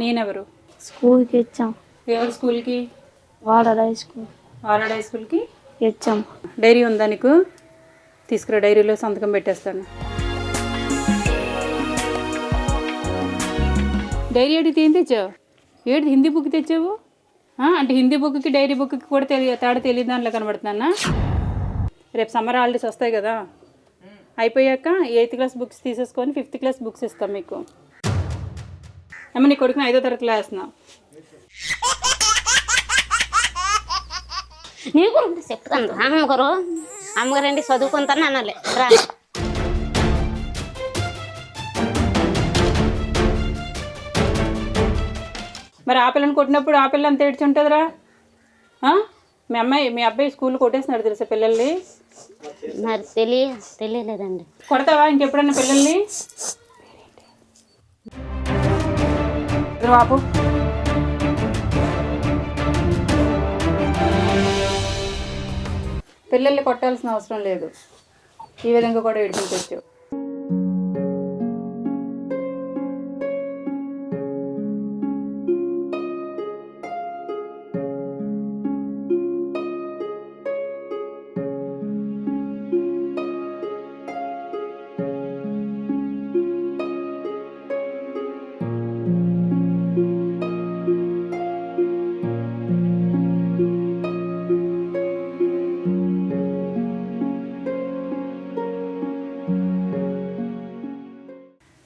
నేనెవరు? స్కూల్కి ఇచ్చాం ఎవరు స్కూల్కి? వాడర్ హై స్కూల్. ఆర్ఆర్ హై స్కూల్కి? ఇచ్చాం డైరీ ఉందా నీకు? తీసుకురా డైరీలో సంతకం పెట్టేస్తాను. డైరీ అడిగితే ఏం తెచ్చావు? ఏడు హిందీ బుక్ తెచ్చావు? అంటే హిందీ బుక్కి డైరీ బుక్కి కూడా తెలియ తేడా తెలియదు దాంట్లో కనబడుతున్నా రేపు సమ్మర్ హాలిడేస్ వస్తాయి కదా. అయిపోయాక ఎయిత్ క్లాస్ బుక్స్ తీసేసుకొని ఫిఫ్త్ క్లాస్ బుక్స్ ఇస్తాం మీకు. అమ్మ నీ కొడుకుని ఐదో తరగతిలో వేస్తున్నావు నీ గురించి చెప్తాను. అమ్మగారు అమ్మగారండి చదువుకుంటాను అనాలి. రా. మరి ఆ పిల్లని కొట్టినప్పుడు ఆ పిల్ల అంత ఏడ్చి ఉంటుందిరా? ఆ? మీ అమ్మాయి మీ అబ్బాయి స్కూల్ కొట్టేస్తున్నాడు తెలుసా పిల్లల్ని? మరి తెలియ తెలియలేదండి. కొడతావా ఇంకెప్పుడన్నా పిల్లల్ని? బాబు పిల్లల్ని కొట్టాల్సిన అవసరం లేదు. ఈ విధంగా కూడా విడిపించవచ్చు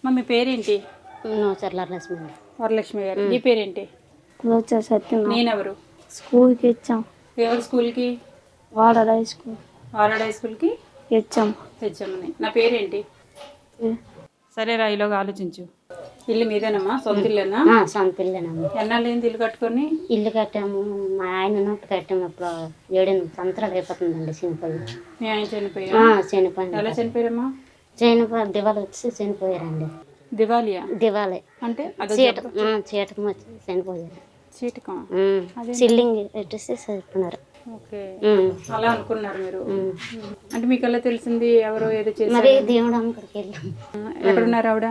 మా మీ పేరేంటి? నువ్వు చర్లరలక్ష్మి అండి. వరలక్ష్మి గారు. నీ పేరేంటి? క్లోజ్ సత్యం నేనెవరు? స్కూల్కి ఇచ్చాం ఎవరు స్కూల్కి? వాడర్ హై స్కూల్. ఆర్ఆర్ హై స్కూల్కి? ఇచ్చాం తెచ్చామని నా. పేరేంటి? సరే రా ఈలోగా ఆలోచించు. ఇల్లు మీదేనమ్మా? సొంత ఇల్లేనా? ఆ, సొంత ఇల్లేనమ్మ. ఎన్నాళ్ళు ఏంది ఇల్లు కట్టుకొని? ఇల్లు కట్టాము. మా ఆయన ఉన్నప్పుడు కట్టాము ఇప్పుడు ఏడెనిమిది సంవత్సరాలు అయిపోతుందండి చనిపోయి మీ ఆయన చనిపోయా చనిపోయింది. ఎలా చనిపోయారమ్మా చనిపోయి దివాళి వచ్చి చనిపోయారండి. దివాలియా దివాళి. అంటే చీట చీటకం వచ్చి చనిపోయారు. చీటకం? ఉమ్. సిల్లింగ్ పెట్టేసి చనిపోయినారు. అలా అనుకున్నారు మీరు. అంటే మీకు ఎలా తెలిసింది ఎవరో ఏదో చేసి మరి దేవుడు అమ్మడికి వెళ్ళాం. ఎక్కడున్నారు ఆవిడ?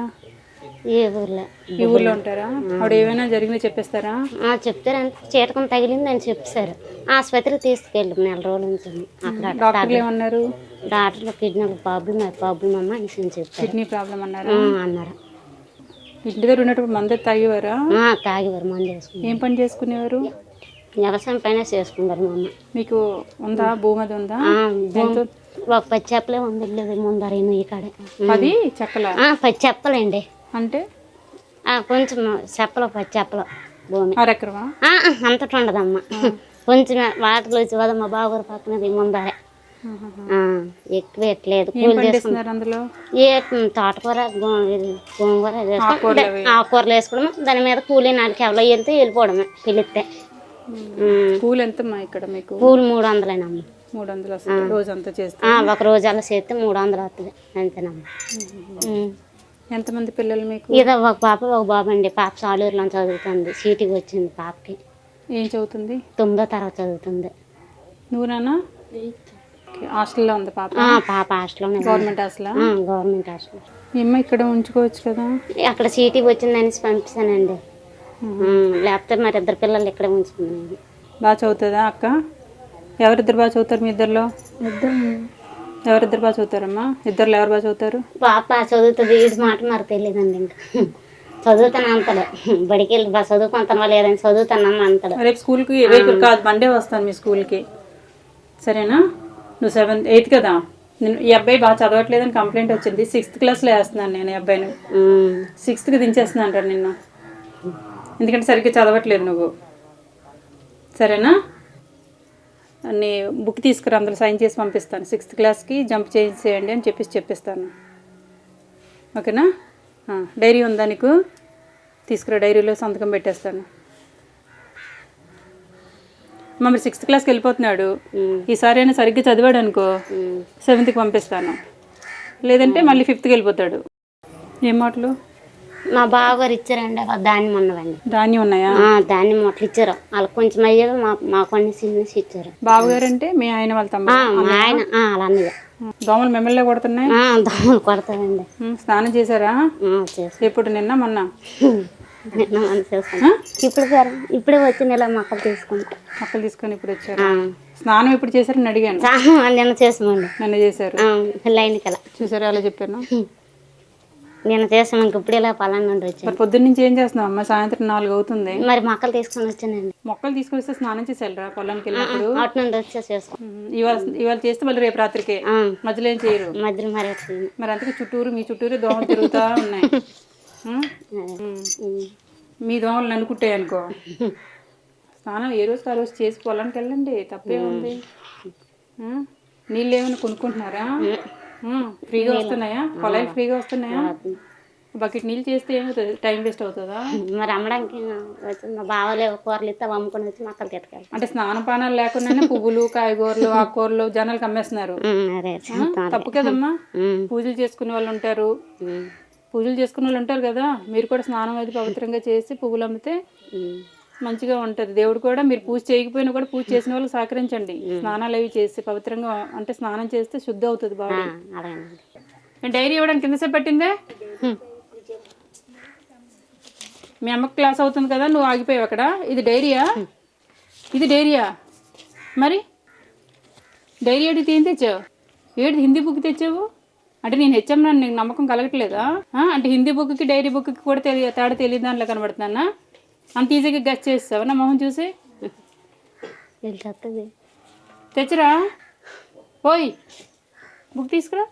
ఏ ఊర్లో ఈ ఊర్లో ఉంటారా? ఆవిడ ఏమైనా జరిగిందో చెప్పేస్తారా? ఆ, చెప్తారంటే చీటకం తగిలింది అని చెప్పారు. ఆసుపత్రికి తీసుకెళ్ళాం నెల రోజుల నుంచి అక్కడ డాక్టర్లు ఏమన్నారు? డాక్టర్లు కిడ్నీలు ప్రాబ్లం ప్రాబ్లం అమ్మ అనేసి అని చెప్పారు. కిడ్నీ ప్రాబ్లం అన్నారా? అన్నారు. ఇంటి దగ్గర ఉన్నప్పుడు మందు తాగేవారా? తాగేవారు మందు వేసుకున్నారు. ఏం పని చేసుకునేవారు? వ్యవసాయం పైన చేసుకున్నారు మా అమ్మ. మీకు ఉందా? భూమి అది ఉందా? ఒక పది చెప్పలే ఉంది లేదు ముందర ఈ కాడ. అది చెక్కల ఆ, పది చెప్పలండి అంటే? కొంచెం చెప్పలు చెప్పలు భూమి. అరెకరమా అంతటి ఉండదమ్మ కొంచెం వాటర్ వచ్చి వద మా బావగారు పక్కనది ముందరే. ఎక్కువ ఎట్లేదు తోటకూర గోంగూర ఆకుకూరలు వేసుకోవడం దాని మీద కూలి నాలుగు ఎవరో వెళ్తే వెళ్ళిపోవడమే పిలిస్తే. పూలు ఎంతమ్మా ఇక్కడ మీకు? కూలి మూడు వందలేనమ్మ మూడు వందలు రోజు అంతా చేస్తే ఒక రోజు అలా చేస్తే మూడు వందలు వస్తుంది అంతేనమ్మ. ఎంతమంది పిల్లలు మీకు? ఇదో ఒక పాప ఒక బాబు అండి. పాప సాలూరులో చదువుతుంది. సీటుకి వచ్చింది పాపకి. ఏం చదువుతుంది? తొమ్మిదో తరగతి చదువుతుంది. నువ్వు నాన్న? హాస్టల్లో ఉంది పాప? ఆ, పాప హాస్టల్లోనే ఉంది. గవర్నమెంట్ హాస్టలా? ఆ, గవర్నమెంట్ హాస్టల్. మీ అమ్మ ఇక్కడ ఉంచుకోవచ్చు కదా? అక్కడ సీటుకి వచ్చిందనేసి పంపిస్తానండి. లేకపోతే మరి ఇద్దరు పిల్లలు ఇక్కడే ఉంచుకున్నాను బాగా చదువుతుందా అక్క? ఎవరిద్దరు బాగా చదువుతారు మీ ఇద్దరిలో? ఇద్దరం ఎవరిద్దరు బాగా చదువుతారమ్మా? ఇద్దరు ఎవరు బాగా చదువుతారు? పాప చదువుతుంది ఇది మాట మరి తెలియదండి ఇంకా. చదువుతాను అంతడు బడికి వెళ్ళి బా చదువుకుంటాను లేదని చదువుతానమ్మా అంతడు రేపు స్కూల్కి రేపు కాదు మండే వస్తాను మీ స్కూల్కి. సరేనా? నువ్వు సెవెంత్ ఎయిత్ కదా? నేను ఈ అబ్బాయి బాగా చదవట్లేదని కంప్లైంట్ వచ్చింది. సిక్స్త్ క్లాస్లో వేస్తున్నాను నేను ఈ అబ్బాయిని. సిక్స్త్కి దించేస్తున్నాను అంటారు నిన్న. ఎందుకంటే సరిగ్గా చదవట్లేదు నువ్వు. సరేనా? నీ బుక్ తీసుకురా అందులో సైన్ చేసి పంపిస్తాను. సిక్స్త్ క్లాస్కి జంప్ చేసేయండి అని చెప్పేసి చెప్పిస్తాను. ఓకేనా? డైరీ ఉందా నీకు? తీసుకురా డైరీలో సంతకం పెట్టేస్తాను. మమ్మల్ని సిక్స్త్ క్లాస్కి వెళ్ళిపోతున్నాడు. ఈసారి అయినా సరిగ్గా చదివాడు అనుకో. సెవెంత్కి పంపిస్తాను. లేదంటే మళ్ళీ ఫిఫ్త్కి వెళ్ళిపోతాడు. ఏం మాటలు? మా బావగారు ఇచ్చారండి ధాన్యం ఉన్నవండి ధాన్యం ఉన్నాయా? ఆ, ధాన్యం మొట్లు ఇచ్చారు. వాళ్ళకి కొంచెం అయ్యేది మా మా కొన్ని సిన్నేసి ఇచ్చారు. బావగారు అంటే మీ ఆయన వాళ్ళ ఆ, తమ్ముడు మా ఆయన ఆ, అన్నయ్య దోమలు మెమ్మల్నే కొడుతున్నాయి? ఆ, దోమలు కొడతాయండి ఉమ్, స్నానం చేశారా? ఆ, చేసి ఎప్పుడు నిన్న మొన్న? నిన్న మనం చేసుకుంటాం ఇప్పుడు సార్ ఇప్పుడే వచ్చి నెల మొక్కలు తీసుకుంటాం మొక్కలు తీసుకొని ఇప్పుడు వచ్చారు. స్నానం ఎప్పుడు చేశారని అడిగాను. నిన్న చేసామండి. నన్ను చేశారు. లైన్ కల చూసారా అలా చెప్పాను? నిన్న చేసాం ఇంక ఇప్పుడు ఇలా పలానా నుండి వచ్చాను. మరి పొద్దున్న నుంచి ఏం చేస్తున్నావు అమ్మ? సాయంత్రం నాలుగు అవుతుంది. మరి మొక్కలు తీసుకొని వచ్చానండి. మొక్కలు తీసుకొని వస్తే స్నానం చేసి వెళ్ళరా పొలానికి వెళ్ళినప్పుడు? అటు నుండి వచ్చే చేసాం ఉమ్, ఇవాళ ఇవాళ చేస్తే మళ్ళీ రేపు రాత్రికే. మధ్యలో ఏం చేయరు? మధ్యలో మరి వచ్చింది మరి అందుకే చుట్టూరు మీ చుట్టూరు దోమలు తిరుగుతూ ఉన్నాయి. ఉమ్, ఉమ్. మీ దోమలు నన్ను కుట్టాయి అనుకో స్నానం ఏ రోజు ఆ రోజు చేసి పొలానికి వెళ్ళండి తప్పే ఉంది ఉమ్, నీళ్ళు ఏమైనా కొనుక్కుంటున్నారా? ఫ్రీగా వస్తున్నాయా? పొలాలు ఫ్రీగా వస్తున్నాయా? బకెట్ నీళ్ళు చేస్తే ఏమవుతుంది టైం వేస్ట్ అవుతుందా? మరి అమ్మడానికి మా బావలే కూరలు ఇస్తే అమ్ముకొని వచ్చి మొక్కలు తిరగాలి అంటే స్నాన పానాలు లేకుండానే పువ్వులు కాయగూరలు ఆకుకూరలు జనాలకు అమ్మేస్తున్నారు. తప్పు కదమ్మా. పూజలు చేసుకునే వాళ్ళు ఉంటారు. పూజలు చేసుకునే వాళ్ళు ఉంటారు కదా? మీరు కూడా స్నానం అది పవిత్రంగా చేసి పువ్వులు అమ్మితే. మంచిగా ఉంటుంది. దేవుడు కూడా మీరు పూజ చేయకపోయినా కూడా పూజ చేసిన వాళ్ళు సహకరించండి. స్నానాలు అవి చేసి పవిత్రంగా అంటే స్నానం చేస్తే శుద్ధి అవుతుంది బాడీ. డైరీ ఇవ్వడానికి ఎంతసేపు పట్టిందే. మీ అమ్మకి క్లాస్ అవుతుంది కదా నువ్వు ఆగిపోయావు అక్కడ. ఇది డైరీయా? ఇది డైరీయా? మరి? డైరీ అడిగితే ఏం తెచ్చావు? ఏడు హిందీ బుక్ తెచ్చావు? అంటే నేను హెచ్ఎం నన్ను నీకు నమ్మకం కలగట్లేదా? అంటే హిందీ బుక్కి డైరీ బుక్కి కూడా తెలియ తేడా తెలియదు దాంట్లో కనబడుతున్నా అంత ఈజీగా గెస్ట్ చేస్తావా నా మొహం చూసి? వెళ్ళి తెచ్చరా? ఓయ్ బుక్ తీసుకురా.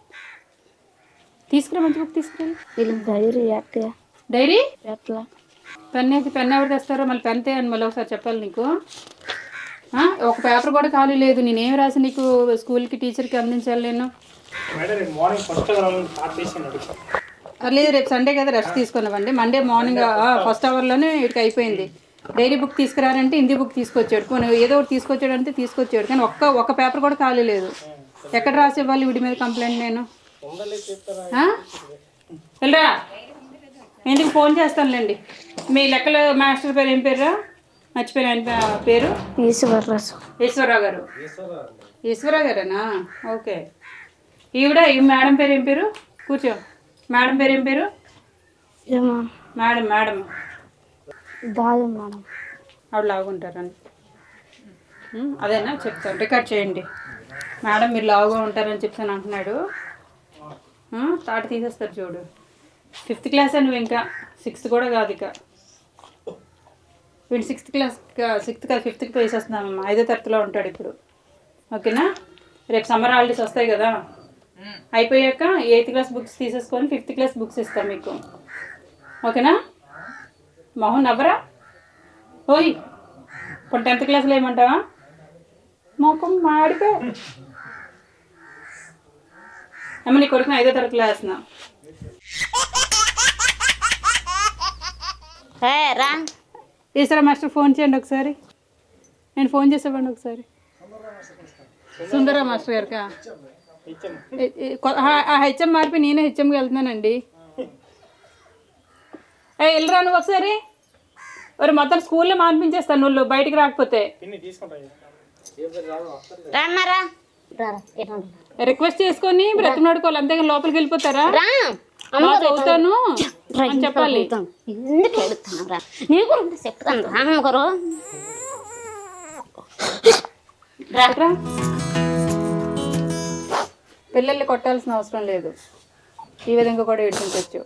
తీసుకురా మంచి బుక్ తీసుకురా. డైరీ ఎట్లా? డైరీ? ఎట్లా? పెన్ అయితే పెన్ ఎవరు తెస్తారో మళ్ళీ పెన్ తే అని మళ్ళీ ఒకసారి చెప్పాలి నీకు. ఆ, ఒక పేపర్ కూడా ఖాళీ లేదు. నేనేం రాసి నీకు స్కూల్కి టీచర్కి అందించాలి నేను? మార్నింగ్ లేదు రేపు సండే కదా రెస్ట్ తీసుకున్నామండి. మండే మార్నింగ్ ఫస్ట్ అవర్లోనే ఇక్కడికి అయిపోయింది. డైరీ బుక్ తీసుకురారంటే హిందీ బుక్ తీసుకొచ్చాడు. పోనీ ఏదో ఒకటి తీసుకొచ్చాడు అంటే తీసుకొచ్చాడు. కానీ ఒక్క ఒక్క పేపర్ కూడా ఖాళీ లేదు. ఎక్కడ రాసి ఇవ్వాలి వీడి మీద కంప్లైంట్ నేను? వెళ్ళరా ఎందుకు ఫోన్ చేస్తానులేండి. మీ లెక్కల మాస్టర్ పేరు ఏం పేరురా? మర్చిపోయిన ఆయన పేరు? ఈశ్వరరాజు. ఈశ్వరరావు గారు. ఈశ్వరరావు గారేనా? ఓకే. ఈవిడ ఈ మేడం పేరు ఏం పేరు? కూర్చో. మేడం పేరు ఏం పేరు? Madam madam. దాది మేడం. ఆవిడ లాగుంటారని అదేనా? చెప్తాను. రికార్డ్ చేయండి. మేడం మీరు లావుగా ఉంటారని చెప్తాను అంటున్నాడు. తాట తీసేస్తారు చూడు. ఫిఫ్త్ క్లాస్ అని నువ్వు ఇంకా? సిక్స్త్ కూడా కాదు ఇక. వీడు సిక్స్త్ క్లాస్ సిక్స్త్ కాదు ఫిఫ్త్కి వేసేస్తున్నామమ్మా ఐదో తరగతిలో ఉంటాడు ఇప్పుడు. ఓకేనా? రేపు సమ్మర్ హాలిడేస్ వస్తాయి కదా. అయిపోయాక ఎయిత్ క్లాస్ బుక్స్ తీసేసుకొని ఫిఫ్త్ క్లాస్ బుక్స్ ఇస్తాం మీకు. ఓకేనా? మోహన్ నవ్వరా? ఓయ్ ఇప్పుడు టెన్త్ క్లాస్లో ఏమంటావా? మొఖం మాడిపో అమ్మ నీ కొడుకుని ఐదో ఏ, రా ఈశ్వర మాస్టర్ ఫోన్ చేయండి ఒకసారి. నేను ఫోన్ చేసేవాడిని ఒకసారి. సుందర మాస్టర్ గారికా? ఆ- హెచ్ఎం మార్పి నేనే హెచ్ఎంకి వెళ్తున్నానండి. వెళ్ళరా నువ్వు ఒకసారి? మరి మొత్తం స్కూల్లో మార్పించేస్తాను నువ్వు బయటికి రాకపోతే. రిక్వెస్ట్ చేసుకొని బ్రతిమాడుకోవాలి అంతేగాని లోపలికి వెళ్ళిపోతారా? చదువుతాను అని చెప్పాలి. ఎందుకు ఎడుతున్నావు రా. నీ గురించి చెప్తాను. పిల్లల్ని కొట్టాల్సిన అవసరం లేదు. ఈ విధంగా కూడా ఏడ్చించవచ్చు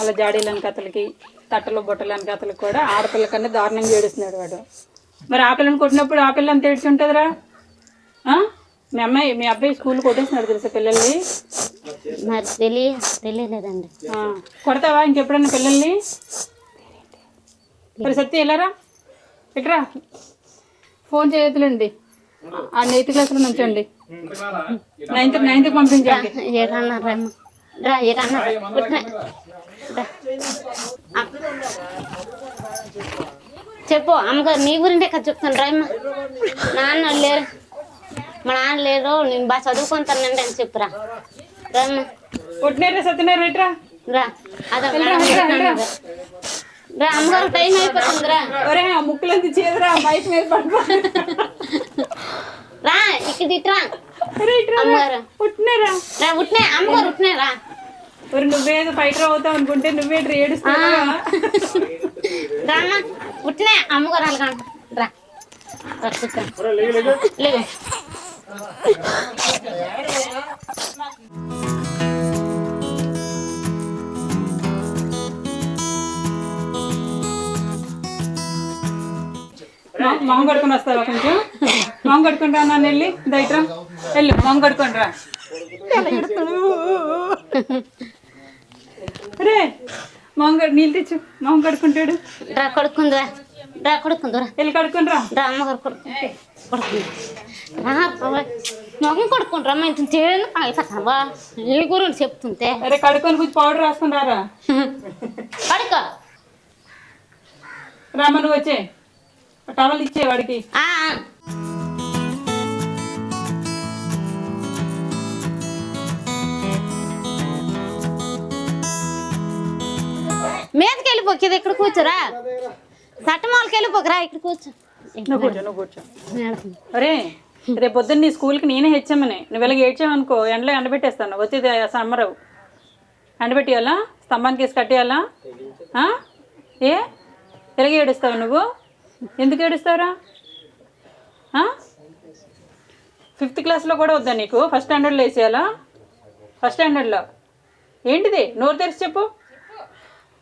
అలా జాడీలని కథలకి తట్టలు బుట్టలని కథలకు కూడా ఆడపిల్ల కన్నా దారుణంగా ఏడుస్తున్నాడు వాడు. మరి ఆ పిల్లని కొట్టినప్పుడు ఆ పిల్ల అంత ఏడ్చి ఉంటుందిరా? మీ అమ్మాయి మీ అబ్బాయి స్కూల్ కొట్టేస్తున్నాడు తెలుసా పిల్లల్ని? మరి తెలియ తెలియలేదండి. కొడతావా ఇంకెప్పుడన్నా పిల్లల్ని? మరి సత్య వెళ్ళారా ఇట్రా ఫోన్ చేయొద్దులండి. ఆ ఎయిత్ క్లాస్లో నుంచండి. నైన్త్ నైన్త్కి పంపించండి. రా. చెప్పు అమ్మగారు నీ గురింటే కదా చెప్తాను రాయమ్మ నాన్న లేరు. మా నాన్న లేరు నేను బాగా చదువుకుంటానండి అని చెప్పురా. రమ్మ కొట్టినారా సత్యనారు రా అదే అమ్మగారు టైం అయిపోతుంది రా. ఒరే ఆ ముక్కులంతా చేదురా మైక్ మీద పడిపో రా ఇక్కడ ఇట్రా పుట్టినారా రా ఉట్నే అమ్మగారు ఉట్నే రా. ఒరే నువ్వేదో ఫైటర్ అవుతావు అనుకుంటే నువ్వే ఏడుస్తావా రామ్మా పుట్టినే అమ్మగారు అలాగంట రా. రా మొహం కడుకొని వస్తావా కొంచెం? మొహం కడుకుంటా నన్ను వెళ్ళి. దయట్రా వెళ్ళు. మొహం కడుకొని రా. రే మొహం కడు నీళ్ళు తెచ్చు. మొహం కడుకుంటాడు రా కొడుకుందిరా రా. కొడుకుందిరా వెళ్ళి కడుకొని రా. రా అమ్మగారు కొడుకుంది కొడుకుంది రా. మొహం కొడుకుంటారా మా ఇంత తేను అవుతావా నీ గురించి చెప్తుంటే. అరే కడుకొని కొంచెం పౌడర్ రాసుకుని రారా. పడుకో రామ నువ్వు వచ్చే. టవల్ ఇచ్చే వాడికి. మీదకి వెళ్ళిపోకి ఇది ఇక్కడ కూర్చోరా. సట్టమాలకి వెళ్ళిపోకరా ఇక్కడ కూర్చో. నువ్వు కూర్చో నువ్వు కూర్చో. మేడం. అరే రేపు పొద్దున్న నీ స్కూల్కి నేనే హెచ్చామని నువ్వు ఇలాగ ఏడ్చావనుకో ఎండలో ఎండబెట్టేస్తాను. వచ్చేది సమ్మరవు. ఎండబెట్టేయాలా? స్తంభానికి వేసి కట్టేయాలా? ఏ? ఎలాగ ఏడుస్తావు నువ్వు? ఎందుకు ఏడుస్తావురా? ఫిఫ్త్ క్లాస్లో కూడా వద్దా నీకు? ఫస్ట్ స్టాండర్డ్లో వేసేయాలా? ఫస్ట్ స్టాండర్డ్లో? ఏంటిది? నోరు తెరిచి చెప్పు.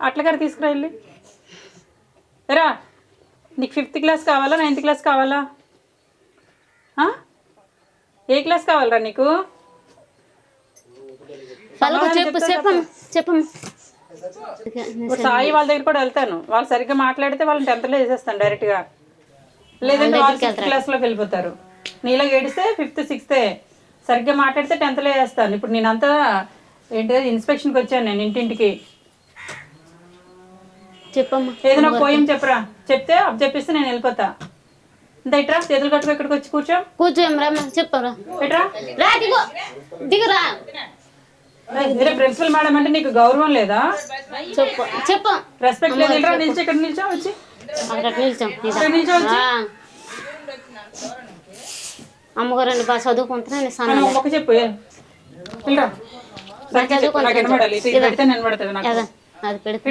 అట్ల గారు తీసుకురా వెళ్ళి రా నీకు ఫిఫ్త్ క్లాస్ కావాలా? నైన్త్ క్లాస్ కావాలా? ఏ క్లాస్ కావాలరా నీకు? చెప్పు చెప్పమ్మా చెప్పమ్మా ఇప్పుడు సాయి వాళ్ళ దగ్గర కూడా వెళ్తాను. వాళ్ళు సరిగ్గా మాట్లాడితే వాళ్ళని టెన్త్లో వేసేస్తాను డైరెక్ట్గా లేదంటే వాళ్ళు సిక్స్త్ క్లాస్లోకి వెళ్ళిపోతారు. నీలో ఏడిస్తే ఫిఫ్త్ సిక్స్తే సరిగ్గా మాట్లాడితే టెన్త్లో వేస్తాను. ఇప్పుడు నేనంతా ఏంటిది ఇన్స్పెక్షన్కి వచ్చాను నేను ఇంటింటికి. చెప్పమ్మా. ఏదైనా పోయం చెప్పరా? చెప్తే అప్ చెప్పిస్తే నేను వెళ్ళిపోతా. ఇంత ఇట్రా? చేతులు కట్టుకో ఇక్కడికి వచ్చి కూర్చో. కూర్చోం చెప్పరా? రా దిగు. దిగురా. మీరే ప్రిన్సిపల్ మేడం అంటే నీకు గౌరవం లేదా? చెప్పు చెప్పు. రెస్పెక్ట్ లేదు వెళ్ళరా నిల్చో ఇక్కడ నిల్చో వచ్చి. అక్కడ నిల్చాం ఇక్కడ నిల్చో వచ్చి. అమ్మగారండి బాగా చదువుకుంటున్నాను సన్న ఒక చెప్పు. వెళ్ళరా అదే పెడితే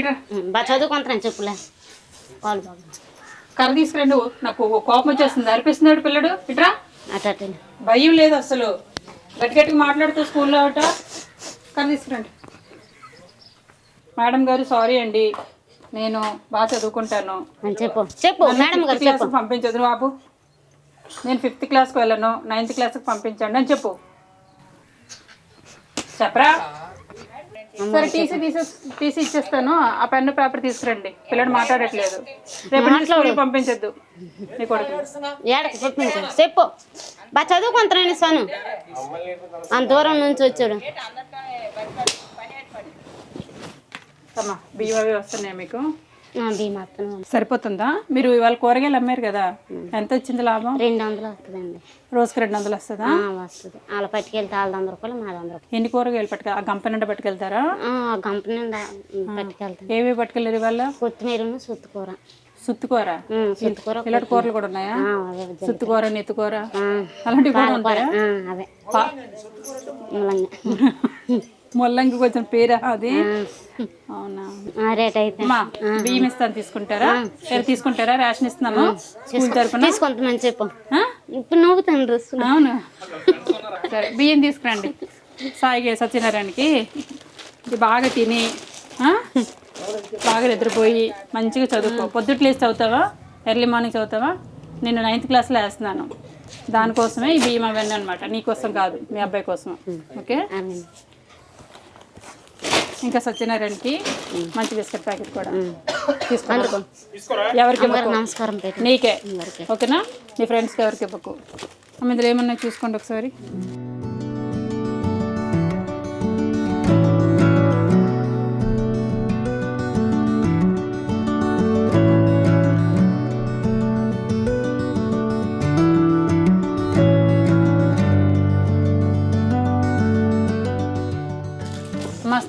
బాగా చదువుకుంటున్నాను చెప్పులే. కాలు బాగా. కర్ర తీసుకురండి నాకు కోపం వచ్చేస్తుంది. అనిపిస్తున్నాడు పిల్లడు. ఇట్రా. అటు అటు. భయం లేదు అసలు. గట్టి గట్టిగా మాట్లాడుతూ స్కూల్లో అట కర్ర తీసుకురండి మేడం గారు సారీ అండి. నేను బాగా చదువుకుంటాను. అని చెప్పు. చెప్పు. మేడం గారు చెప్పు. క్లాస్కి పంపించదు బాబు. నేను ఫిఫ్త్ క్లాస్కి వెళ్ళను. నైన్త్ క్లాస్కి పంపించండి అని చెప్పు. చెప్పరా? సరే టీసీ తీసే టీసీ ఇచ్చేస్తాను. ఆ పెన్ను పేపర్ తీసుకురండి. పిల్లడు మాట్లాడట్లేదు. రేపు పంపించొద్దు. నీ కొడుకు. చెప్పు. బాగా చదువుకుంటున్నాను సను. అంత దూరం నుంచి వచ్చాడు. వస్తున్నాయి మీకు? సరిపోతుందా? మీరు ఇవాళ కూరగాయలు అమ్మారు కదా ఎంత వచ్చింది లాభం? రెండు వందలు వస్తుందండి. రోజుకి రెండు వందలు వస్తుందా వస్తుంది. వాళ్ళ పట్టుకెళ్తే వాళ్ళ వంద రూపాయలు మాది వంద రూపాయలు. ఎన్ని కూరగాయలు పట్టుక ఆ గంప నిండా పట్టుకెళ్తారా? గంప నిండా పట్టుకెళ్తాను. ఏవి పట్టుకెళ్ళారు ఇవాళ? కొత్తిమీరను సుత్తుకూర సుత్తుకూర. ఇలాంటి కూరలు కూడా ఉన్నాయా. సుత్తుకూర నెత్తుకూర అలాంటివి కూడా ఉంటాయా? అవే. ముల్లంగి. కొంచెం పేరా అది? అవునా? రేట్ అయితే. బియ్యం ఇస్తాను తీసుకుంటారా? ఏదో తీసుకుంటారా? రేషన్ ఇస్తున్నాము స్కూల్ తరపున. తీసుకుంటామని చెప్పు? ఇప్పుడు నవ్వుతాను అవును? సరే బియ్యం తీసుకురండి. సాయిగా సత్యనారాయణకి. ఇది బాగా తిని? బాగా నిద్రపోయి మంచిగా చదువుకో. పొద్దుట్లు లేచి చదువుతావా? ఎర్లీ మార్నింగ్ చదువుతావా? నేను నైన్త్ క్లాస్లో వేస్తున్నాను. దానికోసమే ఈ బియ్యం అవన్నీ అనమాట నీకోసం కాదు మీ అబ్బాయి కోసం. ఓకే. ఇంకా సత్యనారాయణకి మంచి బిస్కెట్ ప్యాకెట్ కూడా ఎవరికి నమస్కారం నీకే. ఓకేనా? నీ ఫ్రెండ్స్కి ఎవరికి ఇవ్వకు? ఇందులో ఏమన్నా చూసుకోండి ఒకసారి.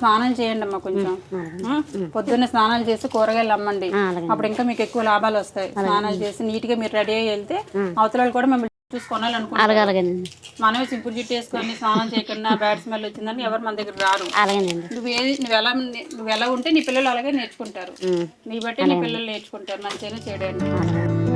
అమ్మ స్నానం చేయండి అమ్మ కొంచెం? పొద్దున్నే స్నానాలు చేసి కూరగాయలు అమ్మండి. అప్పుడు ఇంకా మీకు ఎక్కువ లాభాలు వస్తాయి. స్నానాలు చేసి నీట్గా మీరు రెడీ అయ్యి వెళ్తే అవతల కూడా మిమ్మల్ని మనమే సింపుల్ జుట్టు వేసుకొని స్నానం చేయకుండా బ్యాడ్ స్మెల్ వచ్చిందని ఎవరు మన దగ్గర రారు. నువ్వు ఏది నువ్వు ఎలా నువ్వు ఎలా ఉంటే నీ పిల్లలు అలాగే నేర్చుకుంటారు. నీ బట్టి నీ పిల్లలు నేర్చుకుంటారు. మంచిగా చేయడానికి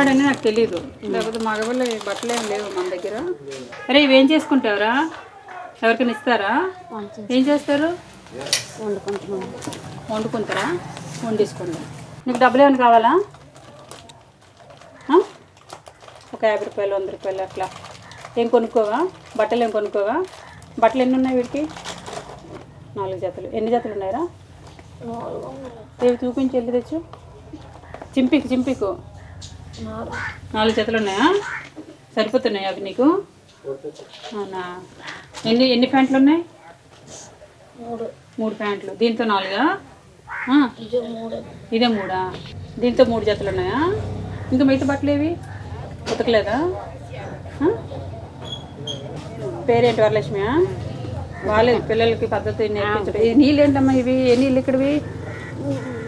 ఉన్నాడని నాకు తెలియదు లేకపోతే మగవాళ్ళు బట్టలు ఏం లేవు మన దగ్గర. అరే ఇవేం చేసుకుంటావురా? ఎవరికైనా ఇస్తారా? ఏం చేస్తారు? వండుకుంటున్నాం వండుకుంటారా? వండేసుకోండి. నీకు డబ్బులు ఏమైనా కావాలా? ఒక యాభై రూపాయలు వంద రూపాయలు అట్లా. ఏం కొనుక్కోవా? బట్టలు ఏం కొనుక్కోవా? బట్టలు ఎన్ని ఉన్నాయి వీడికి? నాలుగు జతలు. ఎన్ని జతలు ఉన్నాయరా? ఏవి చూపించి వెళ్ళి తెచ్చు? చింపికు చింపికు. నాలుగు జతలు ఉన్నాయా సరిపోతున్నాయి అవి నీకు? అవునా? ఎన్ని ఎన్ని ప్యాంట్లు ఉన్నాయి? మూడు. ప్యాంట్లు. దీంతో నాలుగా? ఇదే మూడా. దీంతో మూడు జతలు ఉన్నాయా ఇంకా మిగతా బట్టలు ఏవి? ఉతకలేదా? పేరేంటి వరలక్ష్మి బాగాలేదు పిల్లలకి పద్ధతి నేర్పించడం. ఈ నీళ్ళు ఏంటమ్మా ఇవి? ఏ నీళ్ళు ఇక్కడివి?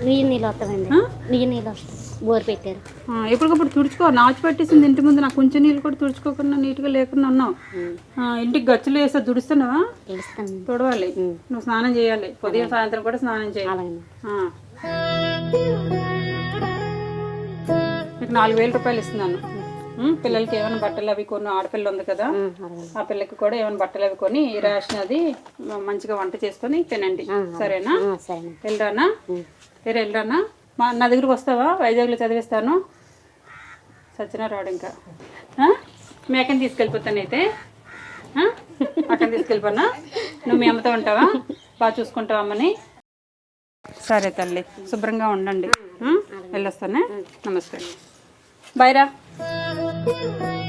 నీళ్ళు నీళ్ళు వస్తామండి ఆ? నీళ్ళు నీళ్ళు వస్తాయి. బోర్ పెట్టారు. ఎప్పటికప్పుడు తుడుచుకో నాచు పెట్టేసింది ఇంటి ముందు నాకు కొంచెం నీళ్ళు కూడా తుడుచుకోకుండా నీట్గా లేకుండా ఉన్నావు. ఇంటికి గచ్చులు వేస్తే తుడుస్తున్నావా? తుడవాలి. నువ్వు స్నానం చేయాలి. ఉదయం సాయంత్రం కూడా స్నానం చేయాలి. మీకు నాలుగు వేల రూపాయలు ఇస్తున్నాను. పిల్లలకి ఏమైనా బట్టలు అవి కొన్ని ఆడపిల్ల ఉంది కదా ఆ పిల్లకి కూడా ఏమైనా బట్టలు అవి కొని ఈ రేషన్ అది మంచిగా వంట చేసుకొని తినండి. సరేనా? వెళ్ళరానా వేరే వెళ్ళరానా మా నా దగ్గరికి వస్తావా? వైజాగ్లో చదివిస్తాను. సచిన రాడు ఇంకా. ఆ? మీ అక్కని తీసుకెళ్ళిపోతానైతే ఆ? అక్కని తీసుకెళ్ళిపోనా? నువ్వు మీ అమ్మతో ఉంటావా? బాగా చూసుకుంటావా అమ్మని? సరే తల్లి శుభ్రంగా ఉండండి? వెళ్ళొస్తానే? నమస్తే. బాయ్ రా Thank you.